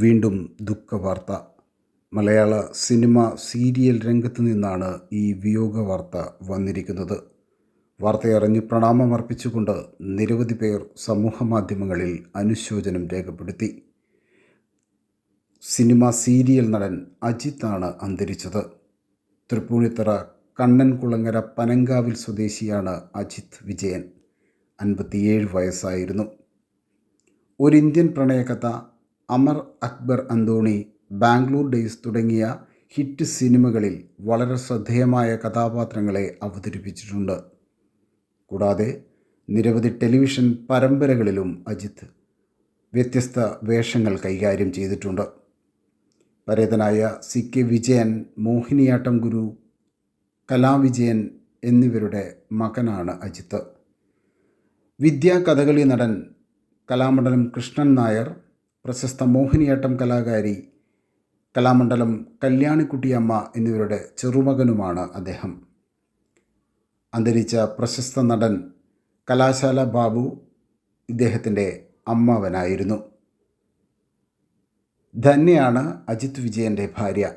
വീണ്ടും ദുഃഖവാർത്ത. മലയാള cinema serial രംഗത്ത് നിന്നാണ് ഈ വിയോഗ വാർത്ത വന്നിരിക്കുന്നത്. വാർത്തയറിഞ്ഞ് പ്രണാമമർപ്പിച്ചുകൊണ്ട് നിരവധി പേർ സമൂഹമാധ്യമങ്ങളിൽ അനുശോചനം രേഖപ്പെടുത്തി. സിനിമ സീരിയൽ നടൻ അജിത്താണ് അന്തരിച്ചത്. തൃപ്പൂണിത്തറ കണ്ണൻകുളങ്ങര പനങ്കാവിൽ സ്വദേശിയാണ് അജിത് വിജയൻ. അൻപത്തിയേഴ് വയസ്സായിരുന്നു. ഒരു ഇന്ത്യൻ പ്രണയകഥ അമർ അക്ബർ അന്തോണി ബാംഗ്ലൂർ ഡേയ്സ് തുടങ്ങിയ ഹിറ്റ് സിനിമകളിൽ വളരെ ശ്രദ്ധേയമായ കഥാപാത്രങ്ങളെ അവതരിപ്പിച്ചിട്ടുണ്ട്. കൂടാതെ നിരവധി ടെലിവിഷൻ പരമ്പരകളിലും അജിത്ത് വ്യത്യസ്ത വേഷങ്ങൾ കൈകാര്യം ചെയ്തിട്ടുണ്ട്. പരേതനായ സി കെ വിജയൻ മോഹിനിയാട്ടം ഗുരു കലാവിജയൻ എന്നിവരുടെ മകനാണ് അജിത്ത്. വിദ്യാ കഥകളി നടൻ കലാമണ്ഡലം കൃഷ്ണൻ നായർ പ്രശസ്ത മോഹിനിയാട്ടം കലാകാരി കലാമണ്ഡലം കല്യാണിക്കുട്ടിയമ്മ എന്നിവരുടെ ചെറുമകനുമാണ് അദ്ദേഹം. അന്തരിച്ച പ്രശസ്ത നടൻ കലാശാല ബാബു ഇദ്ദേഹത്തിന്റെ അമ്മാവനായിരുന്നു. ധന്യയാണ് അജിത് വിജയന്റെ ഭാര്യ.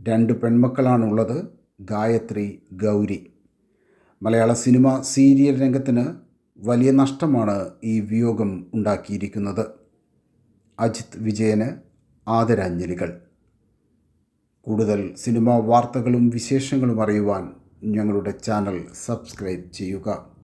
രണ്ട് പെൺമക്കളാണുള്ളത് ഗായത്രി ഗൗരി. മലയാള സിനിമ സീരിയൽ രംഗത്തിന് വലിയ നഷ്ടമാണ് ഈ വിയോഗം ഉണ്ടാക്കിയിരിക്കുന്നത്. അജിത് വിജയന് ആദരാഞ്ജലികൾ. കൂടുതൽ സിനിമാ വാർത്തകളും വിശേഷങ്ങളും അറിയുവാൻ ഞങ്ങളുടെ ചാനൽ സബ്സ്ക്രൈബ് ചെയ്യുക.